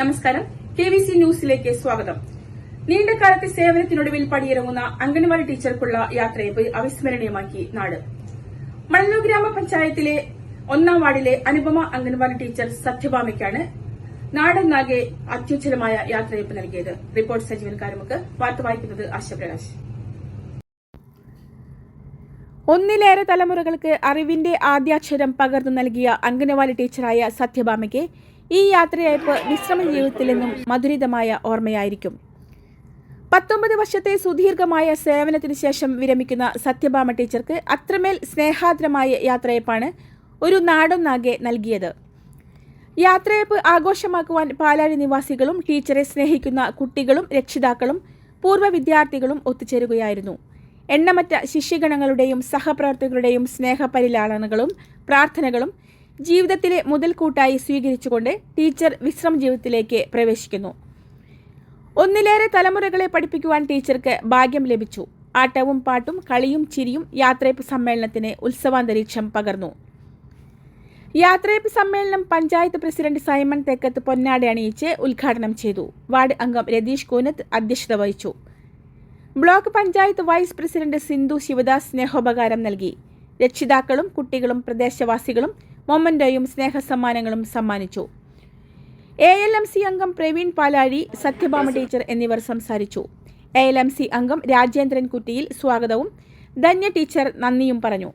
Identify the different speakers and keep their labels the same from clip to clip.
Speaker 1: നമസ്കാരം. K V C ന്യൂസിലേക്ക് സ്വാഗതം. നീണ്ട കാലത്തെ സേവനത്തിനൊടുവിൽ പടിയിറങ്ങുന്ന അംഗൻവാടി ടീച്ചർക്കുള്ള യാത്രയപ്പ് അവിസ്മരണീയമാക്കി നാട്. മണലൂർ ഗ്രാമപഞ്ചായത്തിലെ ഒന്നാം വാർഡിലെ അനുപമ അംഗൻവാടി ടീച്ചർ സത്യഭാമയ്ക്കാണ് നാടെന്നാകെ അത്യുജ്ജലമായ യാത്രയപ്പ് നൽകിയത്. റിപ്പോർട്ട് സജീവൻ കാരമുക്ക്. വാർത്ത വായിക്കുന്നത് ആശപ്രകാശ് ഒന്നിലേറെ തലമുറകൾക്ക് അറിവിന്റെ ആദ്യാക്ഷരം പകർന്നു നൽകിയ അംഗനവാടി ടീച്ചറായ സത്യഭാമയ്ക്ക് ഈ യാത്രയയപ്പ് വിശ്രമ ജീവിതത്തിൽ നിന്നും മധുരിതമായ ഓർമ്മയായിരിക്കും. പത്തൊമ്പത് വർഷത്തെ സുദീർഘമായ സേവനത്തിന് ശേഷം വിരമിക്കുന്ന സത്യഭാമ ടീച്ചർക്ക് അത്രമേൽ സ്നേഹാദ്രമായ യാത്രയപ്പാണ് ഒരു നാടൊന്നാകെ നൽകിയത്. യാത്രയപ്പ് ആഘോഷമാക്കുവാൻ പാലാഴി നിവാസികളും ടീച്ചറെ സ്നേഹിക്കുന്ന കുട്ടികളും രക്ഷിതാക്കളും പൂർവ വിദ്യാർത്ഥികളും ഒത്തുചേരുകയായിരുന്നു. എണ്ണമറ്റ ശിഷ്യഗണങ്ങളുടെയും സഹപ്രവർത്തകരുടെയും സ്നേഹപരിലാളനകളും പ്രാർത്ഥനകളും ജീവിതത്തിലെ മുതൽക്കൂട്ടായി സ്വീകരിച്ചുകൊണ്ട് ടീച്ചർ വിശ്രമ ജീവിതത്തിലേക്ക് പ്രവേശിക്കുന്നു. ഒന്നിലേറെ തലമുറകളെ പഠിപ്പിക്കുവാൻ ടീച്ചർക്ക് ഭാഗ്യം ലഭിച്ചു. ആട്ടവും പാട്ടും കളിയും ചിരിയും യാത്രയപ്പ് സമ്മേളനത്തിന് ഉത്സവാന്തരീക്ഷം പകർന്നു. യാത്രയപ്പ് സമ്മേളനം പഞ്ചായത്ത് പ്രസിഡന്റ് സൈമൺ തെക്കത്ത് പൊന്നാടി അണിയിച്ച് ഉദ്ഘാടനം ചെയ്തു. വാർഡ് അംഗം രതീഷ് കോനത്ത് അധ്യക്ഷത വഹിച്ചു. Block panchayat vice president Sindhu Sivadas സ്നേഹോപകാരം നൽകി. രക്ഷിതാക്കളും കുട്ടികളും പ്രദേശവാസികളും മൊമന്റോയും സ്നേഹസമ്മാനങ്ങളും സമ്മാനിച്ചു. എ എൽ എം സി അംഗം പ്രവീൺ പാലാഴി സത്യഭാമ ടീച്ചർ എന്നിവർ സംസാരിച്ചു. എ എൽ എം സി അംഗം രാജേന്ദ്രൻ കുറ്റിയിൽ സ്വാഗതവും ധന്യ ടീച്ചർ നന്ദിയും പറഞ്ഞു.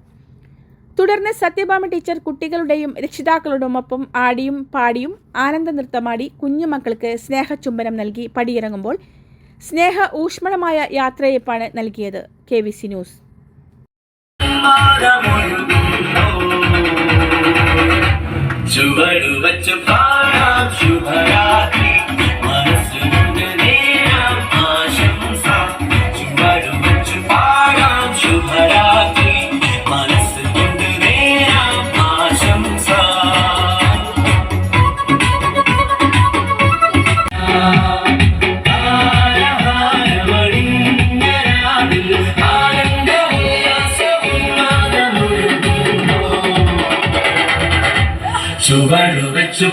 Speaker 1: തുടർന്ന് സത്യഭാമ ടീച്ചർ കുട്ടികളുടെയും രക്ഷിതാക്കളുടെയുമൊപ്പം ആടിയും പാടിയും ആനന്ദ നൃത്തമാടി കുഞ്ഞുമക്കൾക്ക് സ്നേഹചുംബനം നൽകി പടിയിറങ്ങുമ്പോൾ സ്നേഹ ഊഷ്മളമായ യാത്രയപ്പാണ് നൽകിയത്.
Speaker 2: K V C news. శుభడు వచ్చు శుభరాత్రి ചുവടു വെച്ചു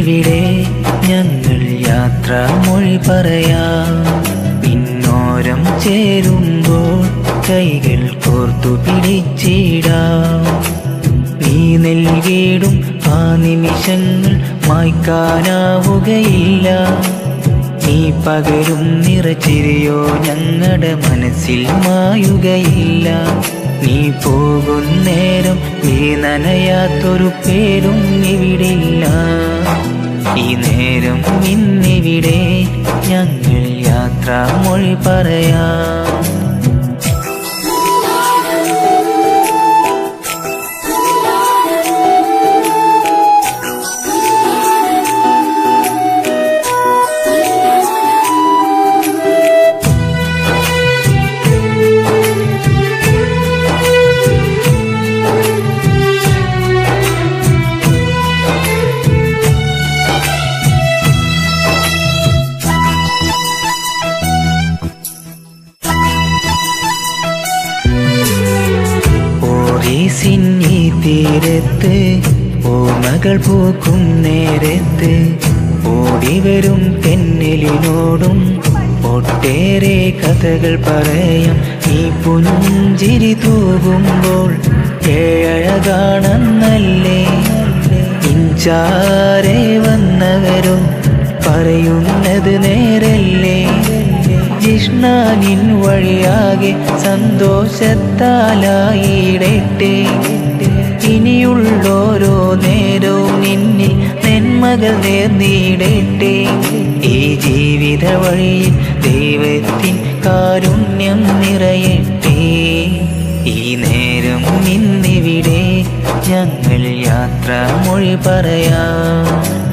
Speaker 3: ഇന്നിവിടെ ഞങ്ങൾ യാത്ര മൊഴി പറയാം. പിന്നോരം ചേരുമ്പോൾ കൈകൾ കോർത്തു പിടിച്ചിടാം. നീ നൽകിയിടും ആ നിമിഷങ്ങൾ മായ്ക്കാനാവുകയില്ല. നീ പകരും നിറച്ചിരിയോ ഞങ്ങളുടെ മനസ്സിൽ മായുകയില്ല. നീ പോകുന്നേരം നീ നനയാത്തൊരു പേരും ഇവിടില്ല. ഈ നേരം ഇന്നിവിടെ ഞങ്ങൾ യാത്ര മൊഴി പറയാം. ഓറീസിൻ തീരത്ത് തീരത്ത് മകൾ പൂക്കും നേരത്ത് ഓടിവരും തെന്നലിനോടും ഒട്ടേറെ കഥകൾ പറയാം. ഈ പുഞ്ചിരി തൂകുമ്പോൾ ഏഴഴകാണെന്നല്ലേ ഇഞ്ചാരെ വന്നവരും പറയുന്നത് നേരല്ലേ? ജിഷ്ണാനിൻ വഴിയാകെ സന്തോഷത്താലായിടട്ടെ. ഇനിയുള്ളോരോ നേരവും നിന്നെ നെന്മകൾ നേർന്നിടട്ടെ. ഈ ജീവിത വഴിയിൽ ദൈവത്തിൻ കാരുണ്യം നിറയട്ടെ. ഈ നേരം ഇന്നിവിടെ ഞങ്ങൾ യാത്ര മൊഴി പറയാം.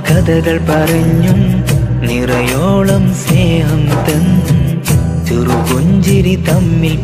Speaker 3: കഥകൾ പറഞ്ഞും നിറയോളം സ്നേഹം തന്നും. ചെറുപുഞ്ചിരി തമ്മിൽ